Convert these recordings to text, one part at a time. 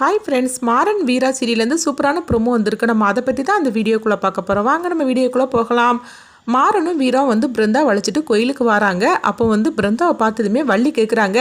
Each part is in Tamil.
ஹாய் ஃப்ரெண்ட்ஸ் மாறன் வீரா சீரியலேருந்து சூப்பரான ப்ரோமோ வந்திருக்கு. நம்ம அதை பற்றி தான் அந்த வீடியோக்குள்ளே பார்க்க போகிறோம் வாங்க நம்ம வீடியோக்குள்ளே போகலாம். மாறனும் வீரா வந்து பிருந்தா வளைச்சிட்டு கோயிலுக்கு வராங்க. அப்போ வந்து பிருந்தாவை பார்த்ததுமே வள்ளி கேட்குறாங்க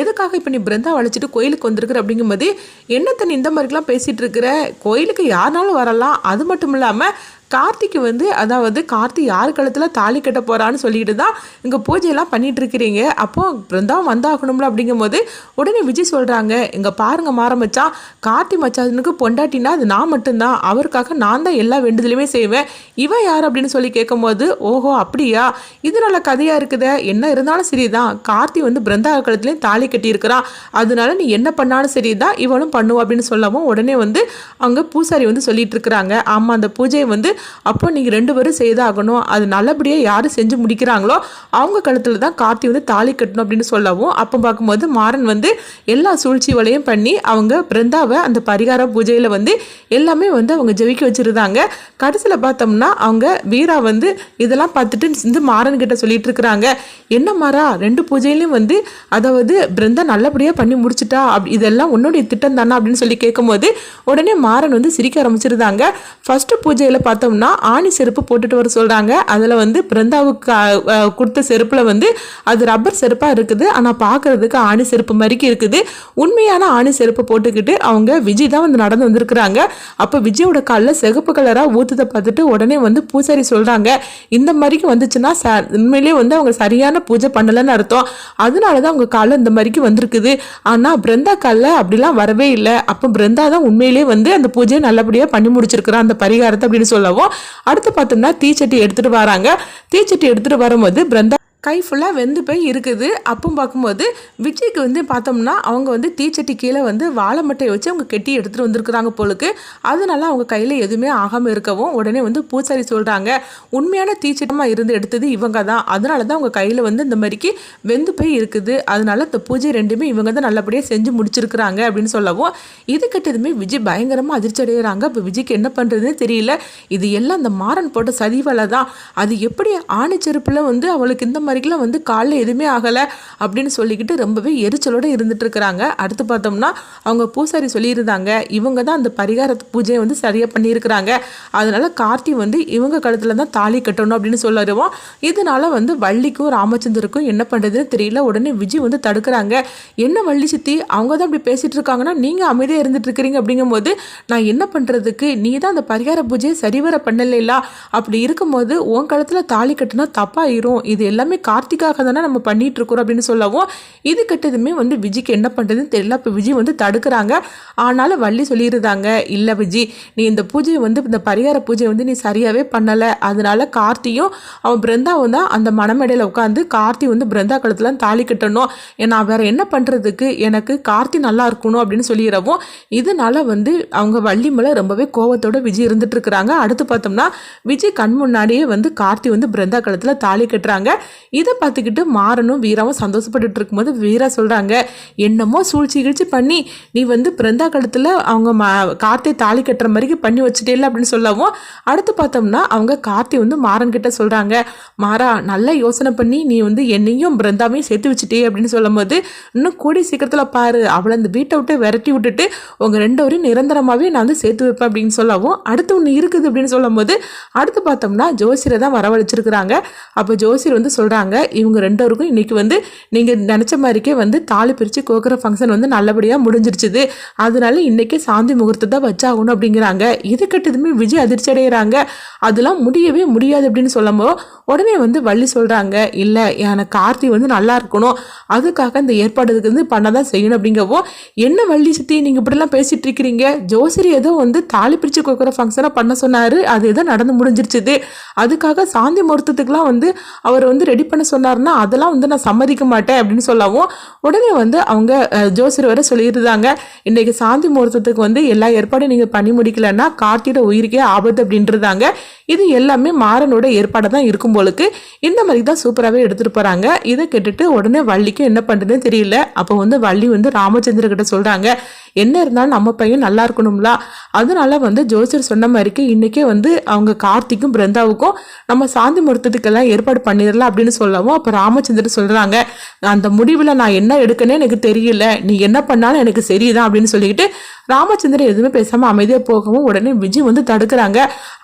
எதுக்காக இப்போ நீ பிருந்தா வளைச்சிட்டு கோயிலுக்கு வந்திருக்கிற அப்படிங்கும்போது என்னத்தை நீ இந்த மாதிரிலாம் பேசிகிட்டு இருக்கிற? கோயிலுக்கு யாருனாலும் வரலாம். அது மட்டும் இல்லாமல் கார்த்திக்கு வந்து அதாவது கார்த்தி யார் கழுத்தில் தாலி கட்ட போகிறான்னு சொல்லிட்டு தான் இங்கே பூஜையெல்லாம் பண்ணிகிட்டு இருக்கிறீங்க அப்போது பிருந்தாவும் வந்தாகணும்ல அப்படிங்கும்போது உடனே விஜய் சொல்கிறாங்க இங்கே பாருங்கள் மாற மச்சான் கார்த்தி மச்சானுக்கு பொண்டாட்டினா அது நான் மட்டும்தான். அவருக்காக நான் தான் எல்லா வேண்டுதலுமே செய்வேன். இவன் யார்? அப்படின்னு சொல்லி கேட்கும்போது ஓஹோ அப்படியா? இது நல்ல கதையாக இருக்குதே. என்ன இருந்தாலும் சரிதான். கார்த்தி வந்து பிருந்தா கழுத்துலேயும் தாலி கட்டியிருக்கிறான் அதனால நீ என்ன பண்ணாலும் சரிதான். இவனும் பண்ணுவோம் அப்படின்னு சொல்லவும் உடனே வந்து அங்கே பூசாரி வந்து சொல்லிட்டு இருக்கிறாங்க ஆமாம் அந்த பூஜையை வந்து அப்போ நீங்கள் ரெண்டு பேரும் செய்தாகணும். அது நல்லபடியாக யார் செஞ்சு முடிக்கிறாங்களோ அவங்க கழுத்தில் தான் கார்த்தி வந்து தாலி கட்டணும் அப்படின்னு சொல்லவும் அப்போ பார்க்கும்போது மாறன் வந்து எல்லா சூழ்ச்சி வலையும் பண்ணி அவங்க பிருந்தாவை அந்த பரிகார பூஜையில் வந்து எல்லாமே வந்து அவங்க ஜெயிக்க வச்சுருந்தாங்க. கடைசியில் பார்த்தோம்னா அவங்க வீரா வந்து இதெல்லாம் பார்த்துட்டு இந்த மாறன் கிட்ட சொல்லிட்டு இருக்கிறாங்க. என்ன மாறா ரெண்டு பூஜையிலையும் வந்து அதாவது பிருந்தா நல்லபடியாக பண்ணி முடிச்சிட்டா அப் இதெல்லாம் உன்னுடைய திட்டம் தானே அப்படின்னு சொல்லி கேட்கும்போது உடனே மாறன் வந்து சிரிக்க ஆரம்பிச்சிருந்தாங்க. ஃபஸ்ட்டு பூஜையில் பார்த்தோம்னா ஆணி செருப்பு போட்டுட்டு வர சொல்கிறாங்க அதில் வந்து பிருந்தாவுக்கு கொடுத்த செருப்பில் வந்து அது ரப்பர் செருப்பாக இருக்குது. ஆனால் பார்க்குறதுக்கு ஆணி செருப்பு மாதிரிக்கு இருக்குது. உண்மையான ஆணி செருப்பு போட்டுக்கிட்டு அவங்க விஜய் தான் வந்து நடந்து வந்திருக்கிறாங்க. அப்போ விஜயோட காலில் சிகப்பு கலராக ஊற்றுதை பார்த்துட்டு உடனே வந்து பூசாரி சொல்கிறாங்க இந்த மாதிரிக்கு வந்துச்சுன்னா ச உண்மையிலேயே வந்து அவங்க சரியான பூஜை பண்ணலைன்னு அர்த்தம். அதனால தான் அவங்க காலில் இந்த மாதிரிக்கு வந்திருக்குது. ஆனால் பிருந்தா காலில் அப்படிலாம் வரவே இல்லை. அப்போ பிருந்தா தான் உண்மையிலே வந்து அந்த பூஜையை நல்லபடியாக பண்ணி முடிச்சிருக்கிறா அந்த பரிகாரத்தை அப்படின்னு சொல்லவும். அடுத்து பார்த்தோம்னா தீச்சட்டி எடுத்துகிட்டு வராங்க. தீச்சட்டி எடுத்துகிட்டு வரும்போது பிருந்தா கை ஃபுல்லாக வெந்து போய் இருக்குது. அப்போ பார்க்கும்போது விஜய்க்கு வந்து பார்த்தோம்னா அவங்க வந்து தீச்சட்டி கீழே வந்து வாழை மட்டையை வச்சு அவங்க கெட்டி எடுத்துகிட்டு வந்திருக்கிறாங்க போலுக்கு. அதனால அவங்க கையில் எதுவுமே ஆகாமல் இருக்கவும் உடனே வந்து பூசாரி சொல்கிறாங்க உண்மையான தீச்சட்டமாக இருந்து எடுத்தது இவங்க தான். அதனால தான் அவங்க கையில் வந்து இந்த மாதிரிக்கு வெந்து போய் இருக்குது. அதனால இந்த பூஜை ரெண்டுமே இவங்க தான் நல்லபடியாக செஞ்சு முடிச்சிருக்கிறாங்க அப்படின்னு சொல்லவும் இது கட்டதுமே விஜய் பயங்கரமாக அதிர்ச்சி அடைகிறாங்க இப்போ விஜய்க்கு என்ன பண்ணுறதுன்னு தெரியல. இது எல்லாம் அந்த மாறன் போட்ட சதிவலை தான் அது எப்படி ஆணிச்செருப்பில் வந்து அவளுக்கு இந்த மாதிரி வரைக்கும்லாம் வந்து காலில் எதுவுமே ஆகலை அப்படின்னு சொல்லிக்கிட்டு ரொம்பவே எரிச்சலோடு இருந்துட்டு இருக்கிறாங்க. அடுத்து பார்த்தோம்னா அவங்க பூசாரி சொல்லியிருந்தாங்க இவங்க தான் அந்த பரிகார பூஜையை வந்து சரியாக பண்ணியிருக்கிறாங்க. அதனால் கார்த்தி வந்து இவங்க கழுத்தில் தான் தாலி கட்டணும் அப்படின்னு சொல்லிடுவோம் இதனால வந்து வள்ளிக்கும் ராமச்சந்திரக்கும் என்ன பண்ணுறதுன்னு தெரியல. உடனே விஜய் வந்து தடுக்கிறாங்க. என்ன வள்ளி சித்தி அவங்க தான் அப்படி பேசிகிட்டு இருக்காங்கன்னா நீங்கள் அமைதியாக இருந்துட்டு இருக்கிறீங்க அப்படிங்கும்போது நான் என்ன பண்ணுறதுக்கு நீ தான் அந்த பரிகார பூஜையை சரிவர பண்ணலைலா? அப்படி இருக்கும்போது உன் கழுத்தில் தாலி கட்டினா தப்பாயிரும். இது எல்லாமே கார்த்திக்காக தானே நம்ம பண்ணிட்டு இருக்கிறோம் அப்படின்னு சொல்லவும் இது கெட்டதுமே வந்து விஜய்க்கு என்ன பண்ணுறதுன்னு தெரியல. இப்போ விஜய் வந்து தடுக்கிறாங்க. ஆனாலும் வள்ளி சொல்லியிருந்தாங்க இல்லை விஜய் நீ இந்த பூஜையை வந்து இந்த பரிகார பூஜையை வந்து நீ சரியாகவே பண்ணலை. அதனால கார்த்தியும் அவன் பிருந்தாவும் தான் அந்த மணமேடையில் உட்காந்து கார்த்தி வந்து பிருந்தா கழுத்துலாம் தாலி கட்டணும். நான் வேற என்ன பண்ணுறதுக்கு எனக்கு கார்த்தி நல்லா இருக்கணும் அப்படின்னு சொல்லிடுறவும் இதனால வந்து அவங்க வள்ளி மேலே ரொம்பவே கோவத்தோட விஜய் இருந்துட்டு இருக்கிறாங்க அடுத்து பார்த்தோம்னா விஜய் கண் முன்னாடியே வந்து கார்த்தி வந்து பிருந்தா கழுத்தில் தாலி கட்டுறாங்க. இதை பார்த்துக்கிட்டு மாறனும் வீராவும் சந்தோஷப்பட்டுட்டு இருக்கும்போது வீரா சொல்கிறாங்க என்னமோ சூழ்ச்சி கிழிச்சு பண்ணி நீ வந்து பிறந்தா கழுத்தில் அவங்க ம கார்த்தை தாலி கட்டுற மாதிரி பண்ணி வச்சுட்டேல அப்படின்னு சொல்லவும் அடுத்து பார்த்தோம்னா அவங்க கார்த்தி வந்து மாறன் கிட்ட சொல்கிறாங்க மாறா நல்லா யோசனை பண்ணி நீ வந்து என்னையும் பிருந்தாவையும் சேர்த்து வச்சுட்டே அப்படின்னு சொல்லும்போது இன்னும் கூடி சீக்கிரத்தில் பாரு அவளை அந்த வீட்டை விட்டு விரட்டி விட்டுட்டு உங்கள் ரெண்டு வரையும் நிரந்தரமாகவே நான் வந்து சேர்த்து வைப்பேன் அப்படின்னு சொல்லவும் அடுத்து ஒன்று இருக்குது அப்படின்னு சொல்லும்போது அடுத்து பார்த்தோம்னா ஜோசியரை தான் வரவழைச்சிருக்கிறாங்க. அப்போ ஜோசியர் வந்து சொல்கிறாங்க இவங்க ரெண்டோருக்கும் இன்னைக்கு வந்து நீங்கள் நினச்ச மாதிரிக்கே வந்து தாலி பிரித்து கோக்குற ஃபங்க்ஷன் வந்து நல்லபடியாக முடிஞ்சிருச்சுது. அதனால இன்னைக்கே சாந்தி முகூர்த்தத்தை வச்சாகணும் அப்படிங்கிறாங்க. இது கட்டதுமே விஜய் அதிர்ச்சி அடைகிறாங்க அதெல்லாம் முடியவே முடியாது அப்படின்னு சொல்லும்போது உடனே வந்து வள்ளி சொல்கிறாங்க இல்லை எனக்கு கார்த்தி வந்து நல்லா இருக்கணும். அதுக்காக இந்த ஏற்பாடுக்கு வந்து பண்ண தான் செய்யணும் அப்படிங்கவோ என்ன வள்ளி சித்தி நீங்கள் இப்படிலாம் பேசிகிட்டு இருக்கிறீங்க? ஜோசரி ஏதோ வந்து தாலி பிரித்து கொடுக்குற ஃபங்க்ஷனை பண்ண சொன்னார். அது ஏதோ நடந்து முடிஞ்சிருச்சுது. அதுக்காக சாந்தி முகூர்த்தத்துக்குலாம் வந்து அவர் வந்து ரெடி பண்ண சொன்னார்னா அதெல்லாம் வந்து நான் சம்மதிக்க மாட்டேன் அப்படின்னு சொல்லவும் உடனே வந்து அவங்க அஹ், ஜோசியர் வர சொல்லியிருந்தாங்க இன்றைக்கி சாந்தி முகூர்த்தத்துக்கு வந்து எல்லா ஏற்பாடும் நீங்கள் பண்ணி முடிக்கலன்னா கார்த்தியோட உயிருக்கே ஆபத்து அப்படின்றதாங்க இது எல்லாமே மாறனோட ஏற்பாடு தான் இருக்கும் போலுக்கு இந்த மாதிரி தான் சூப்பராகவே எடுத்துகிட்டு போகிறாங்க இதை கேட்டுட்டு உடனே வள்ளிக்கும் என்ன பண்ணுறதுன்னு தெரியல. அப்போ வந்து வள்ளி வந்து ராமச்சந்திர கிட்ட சொல்கிறாங்க என்ன இருந்தாலும் நம்ம பையன் நல்லா இருக்கணும்ல. அதனால வந்து ஜோசியர் சொன்ன மாதிரிக்கு இன்றைக்கே வந்து அவங்க கார்த்திக்கும் பிருந்தாவுக்கும் நம்ம சாந்தி முகூர்த்தத்துக்கெல்லாம் ஏற்பாடு பண்ணிடலாம் அப்படின்னு சொல்லவும் அப்போ ராமச்சந்திரன் சொல்கிறாங்க அந்த முடிவில் நான் என்ன எடுக்கனே எனக்கு தெரியல. நீ என்ன பண்ணாலும் எனக்கு சரிதான் அப்படின்னு சொல்லிக்கிட்டு ராமச்சந்திரன் எதுவுமே பேசாமல் அமைதியாக போகவும் உடனே விஜய் வந்து தடுக்கிறாங்க.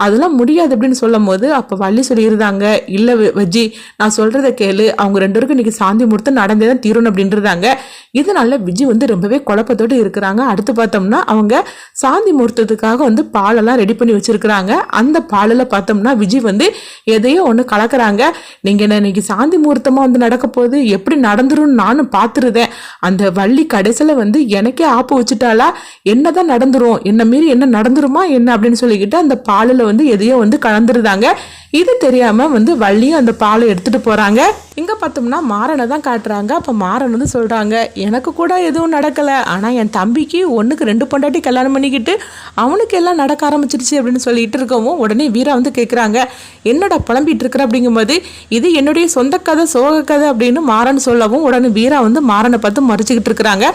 அதெல்லாம் முடியாது அப்படின்னு சொல்லும் போது அப்போ வள்ளி சொல்லியிருந்தாங்க இல்லை வஜ்ஜி நான் சொல்கிறத கேளு. அவங்க ரெண்டு பேருக்கும் இன்றைக்கி சாந்தி முகூர்த்தம் நடந்தே தான் தீரணும் அப்படின்றதாங்க இதனால விஜய் வந்து ரொம்பவே குழப்பத்தோடு இருக்கிறாங்க. அடுத்து பார்த்தோம்னா அவங்க சாந்தி முகூர்த்தத்துக்காக வந்து பாலெல்லாம் ரெடி பண்ணி வச்சிருக்கிறாங்க. அந்த பாலில் பார்த்தோம்னா விஜய் வந்து எதையோ ஒன்று கலக்குறாங்க. நீங்கள் என்ன இன்னைக்கு சாந்தி முகூர்த்தமாக வந்து நடக்க போகுது? எப்படி நடந்துரும்னு நானும் பார்த்துருதேன் அந்த வள்ளி கடைசியில் வந்து எனக்கே ஆப்பு வச்சுட்டாலா என்னதான் நடந்துரும்? என்ன மீறி என்ன நடந்துருமா? என்ன அப்படின்னு சொல்லிக்கிட்டு அந்த பாலில் வந்து எதையோ வந்து கலந்துருதாங்க இது தெரியாம வந்து வள்ளியும் அந்த பாலை எடுத்துட்டு போறாங்க. இங்க பார்த்தோம்னா மாறனை தான் காட்டுறாங்க. அப்ப மாறன் வந்து சொல்றாங்க எனக்கு கூட எதுவும் நடக்கல. ஆனா என் தம்பிக்கு ஒண்ணுக்கு ரெண்டு பொண்டாட்டி கல்யாணம் பண்ணிக்கிட்டு அவனுக்கு எல்லாம் நடக்க ஆரம்பிச்சிருச்சு அப்படின்னு சொல்லிட்டு இருக்கவும் உடனே வீரா வந்து கேட்குறாங்க என்னடா புலம்பிட்டு இருக்கிற? அப்படிங்கும்போது இது என்னுடைய சொந்த கதை சோக கதை அப்படின்னு மாறன் சொல்லவும் உடனே வீரா வந்து மாறனை பார்த்து மறைச்சிக்கிட்டு இருக்கிறாங்க.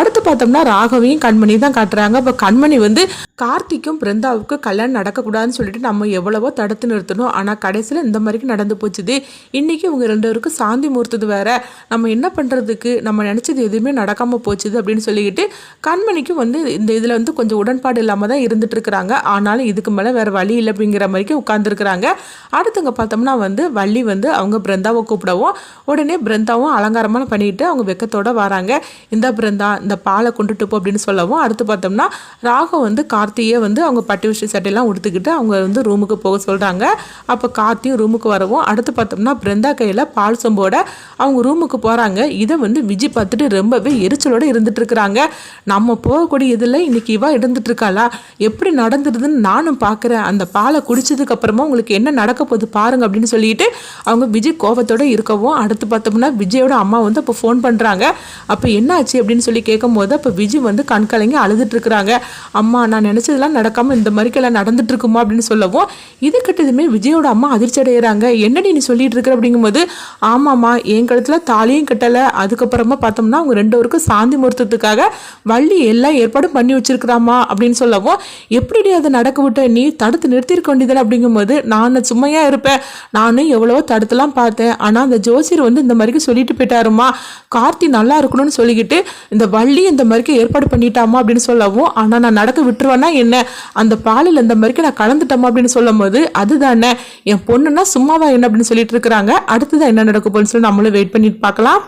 அடுத்து பார்த்தோம்னா ராகவையும் கண்மணி தான் காட்டுறாங்க. அப்போ கண்மணி வந்து கார்த்திக்கும் பிருந்தாவுக்கும் கல்யாணம் நடக்கக்கூடாதுன்னு சொல்லிட்டு நம்ம எவ்வளவோ தடுத்து நிறுத்தணும். ஆனால் கடைசியில் இந்த மாதிரிக்கு நடந்து போச்சுது. இன்றைக்கி இவங்க ரெண்டு பேருக்கும் சாந்தி மூர்த்தது வேறு. நம்ம என்ன பண்ணுறதுக்கு நம்ம நினச்சது எதுவுமே நடக்காமல் போச்சுது அப்படின்னு சொல்லிக்கிட்டு கண்மணிக்கும் வந்து இந்த இதில் வந்து கொஞ்சம் உடன்பாடு இல்லாமல் தான் இருந்துட்டு இருக்கிறாங்க. ஆனாலும் இதுக்கு மேலே வேறு வழி இல்லை அப்படிங்கிற மாதிரிக்கு உட்காந்துருக்குறாங்க அடுத்தவங்க பார்த்தோம்னா வந்து வள்ளி வந்து அவங்க பிருந்தாவை கூப்பிடவும் உடனே பிருந்தாவும் அலங்காரமாக பண்ணிட்டு அவங்க வெக்கத்தோடு வராங்க. இந்த பிருந்தா இந்த பாலை கொண்டுட்டு போ அப்படின்னு சொல்லவும் அடுத்து பார்த்தோம்னா ராகம் வந்து கார்த்தியை வந்து அவங்க பட்டு விஷய சட்டையெல்லாம் உடுத்துக்கிட்டு அவங்க வந்து ரூமுக்கு போக சொல்கிறாங்க அப்போ கார்த்தியும் ரூமுக்கு வரவும் அடுத்து பார்த்தோம்னா பிருந்தா கையில் பால் சொம்போட அவங்க ரூமுக்கு போகிறாங்க இதை வந்து விஜய் பார்த்துட்டு ரொம்பவே எரிச்சலோடு இருந்துட்டு இருக்கிறாங்க நம்ம போகக்கூடிய இதில் இன்னைக்கு இவா இருந்துட்டு இருக்காளா எப்படி நடந்துருதுன்னு நானும் பார்க்குறேன். அந்த பாலை குடிச்சதுக்கு அப்புறமா உங்களுக்கு என்ன நடக்க போகுது பாருங்க அப்படின்னு சொல்லிட்டு அவங்க விஜய் கோபத்தோடு இருக்கவும் அடுத்து பார்த்தோம்னா விஜயோட அம்மா வந்து அப்போ ஃபோன் பண்ணுறாங்க அப்போ என்ன ஆச்சு அப்படின்னு சொல்லி கேட்கும் போது அப்போ விஜய் வந்து கண் கலங்கி அழுதுட்டு இருக்கிறாங்க அம்மா நான் நினச்சதெல்லாம் நடக்காமல் இந்த மாதிரிக்கெல்லாம் நடந்துட்டு இருக்குமா அப்படின்னு சொல்லவும் இது கிட்டதுமே விஜயோட அம்மா அதிர்ச்சி அடைகிறாங்க என்னடி நீ சொல்லிட்டு இருக்கிற அப்படிங்கும்போது ஆமாம்மா என் கழுத்தில் தாலியும் கட்டலை. அதுக்கப்புறமா பார்த்தோம்னா அவங்க ரெண்டு பேருக்கும் சாந்தி முகூர்த்தத்துக்காக வள்ளி எல்லாம் ஏற்பாடும் பண்ணி வச்சிருக்கிறாமா அப்படின்னு சொல்லவும் எப்படி அதை நடக்க விட்ட? நீ தடுத்து நிறுத்திருக்க வேண்டியதில்லை அப்படிங்கும்போது நான் சும்மையாக இருப்பேன். நானும் எவ்வளவோ தடுத்துலாம் பார்த்தேன். ஆனால் அந்த ஜோசியர் வந்து இந்த மாதிரிக்கு சொல்லிட்டு போயிட்டாருமா கார்த்தி நல்லா இருக்கணும்னு சொல்லிக்கிட்டு இந்த வள்ளி இந்த மாதிரிக்கு ஏற்பாடு பண்ணிட்டாமா அப்படின்னு சொல்லவும் ஆனால் நான் நடக்க விட்டுருவேன்னா என்ன? அந்த பாலில் இந்த மாதிரிக்கு நான் கலந்துட்டோமா அப்படின்னு சொல்லும் போது அதுதானே. என் பொண்ணுன்னா சும்மாவா என்ன அப்படின்னு சொல்லிட்டு இருக்கிறாங்க. அடுத்ததான் என்ன நடக்க போகுதுன்னு சொல்லி நம்மளும் வெயிட் பண்ணிட்டு பார்க்கலாம்.